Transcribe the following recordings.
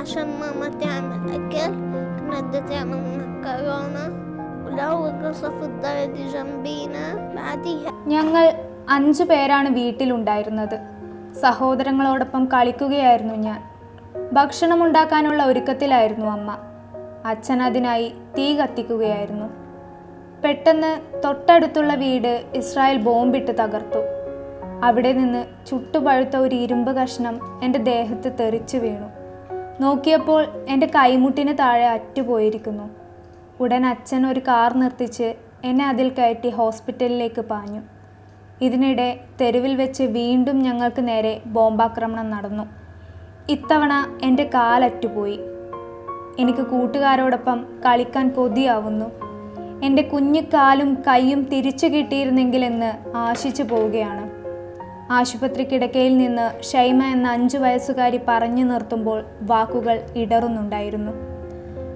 عشان ماما تعمل أكل كنا تعمل مكرونة ولو قصف الدرج جنبينا بعديها ഞങ്ങൾ അഞ്ചു പേരാണ് വീട്ടിലുണ്ടായിരുന്നത് സഹോദരങ്ങളോടൊപ്പം കളിക്കുകയായിരുന്നു ഞാൻ ഭക്ഷണം ഉണ്ടാക്കാനുള്ള ഒരുക്കത്തിലായിരുന്നു അമ്മ അച്ഛൻ അതിനായി തീ കത്തിക്കുകയായിരുന്നു പെട്ടെന്ന് തൊട്ടടുത്തുള്ള വീട് ഇസ്രായേൽ ബോംബിട്ട് തകർത്തു അവിടെ നിന്ന് ചുട്ടുപഴുത്ത ഒരു ഇരുമ്പ് കഷ്ണം എന്റെ ദേഹത്ത് തെറിച്ചു വീണു. നോക്കിയപ്പോൾ എന്റെ കൈമുട്ടിന് താഴെ അറ്റുപോയിരിക്കുന്നു. ഉടൻ അച്ഛൻ ഒരു കാർ നിർത്തിച്ച് എന്നെ അതിൽ കയറ്റി ഹോസ്പിറ്റലിലേക്ക് പാഞ്ഞു. ഇതിനിടെ തെരുവിൽ വെച്ച് വീണ്ടും ഞങ്ങൾക്ക് നേരെ ബോംബാക്രമണം നടന്നു. ഇത്തവണ എന്റെ കാലറ്റുപോയി എനിക്ക് കൂട്ടുകാരോടൊപ്പം കളിക്കാൻ കൊതിയാവുന്നു. എന്റെ കുഞ്ഞു കാലും കൈയും തിരിച്ചു കിട്ടിയിരുന്നെങ്കിലെന്ന് ആശിച്ചു പോവുകയാണ്. ആശുപത്രി കിടക്കയിൽ നിന്ന് ഷൈമ എന്ന അഞ്ചു വയസ്സുകാരി പറഞ്ഞു നിർത്തുമ്പോൾ വാക്കുകൾ ഇടറുന്നുണ്ടായിരുന്നു.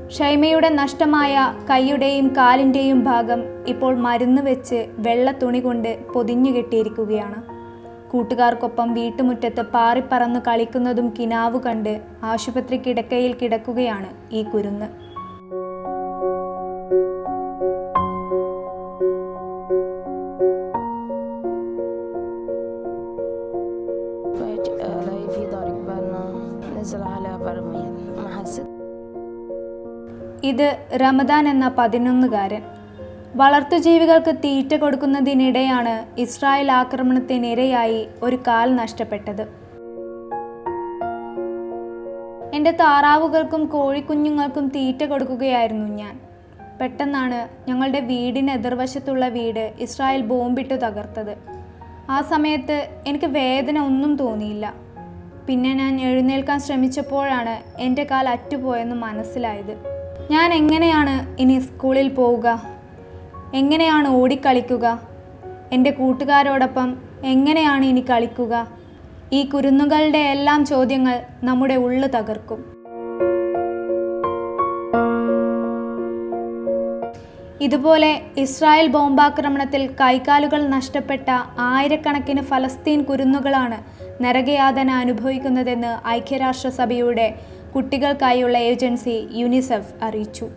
ഷൈമയുടെ നഷ്ടമായ കൈയുടെയും കാലിന്റെയും ഭാഗം ഇപ്പോൾ മരുന്ന് വെച്ച് വെള്ള തുണി കൊണ്ട് പൊതിഞ്ഞു കെട്ടിയിരിക്കുകയാണ്. കൂട്ടുകാർക്കൊപ്പം വീട്ടുമുറ്റത്ത് പാറിപ്പറന്ന് കളിക്കുന്നതും കിനാവ് കണ്ട് ആശുപത്രി കിടക്കയിൽ കിടക്കുകയാണ് ഈ കുരുന്ന്. ഇത് റമദാൻ എന്ന പതിനൊന്നുകാരൻ. വളർത്തുജീവികൾക്ക് തീറ്റ കൊടുക്കുന്നതിനിടെയാണ് ഇസ്രായേൽ ആക്രമണത്തിനിരയായി ഒരു കാൽ നഷ്ടപ്പെട്ടത്. എന്റെ താറാവുകൾക്കും കോഴിക്കുഞ്ഞുങ്ങൾക്കും തീറ്റ കൊടുക്കുകയായിരുന്നു ഞാൻ. പെട്ടെന്നാണ് ഞങ്ങളുടെ വീടിന് എതിർവശത്തുള്ള വീട് ഇസ്രായേൽ ബോംബിട്ട് തകർത്തത്. ആ സമയത്ത് എനിക്ക് വേദന ഒന്നും തോന്നിയില്ല. പിന്നെ ഞാൻ എഴുന്നേൽക്കാൻ ശ്രമിച്ചപ്പോഴാണ് എന്റെ കാൽ അറ്റുപോയെന്ന് മനസ്സിലായത്. ഞാൻ എങ്ങനെയാണ് ഇനി സ്കൂളിൽ പോവുക? എങ്ങനെയാണ് ഓടിക്കളിക്കുക? എന്റെ കൂട്ടുകാരോടൊപ്പം എങ്ങനെയാണ് ഇനി കളിക്കുക? ഈ കുരുന്നുകളുടെ എല്ലാം ചോദ്യങ്ങൾ നമ്മുടെ ഉള്ളു തകർക്കും. ഇതുപോലെ ഇസ്രായേൽ ബോംബാക്രമണത്തിൽ കൈകാലുകൾ നഷ്ടപ്പെട്ട ആയിരക്കണക്കിന് ഫലസ്തീൻ കുരുന്നുകളാണ് നരകയാതന അനുഭവിക്കുന്നതെന്ന് ഐക്യരാഷ്ട്രസഭയുടെ കുട്ടികൾക്കായുള്ള ഏജൻസി യുനിസെഫ് അറിയിച്ചു.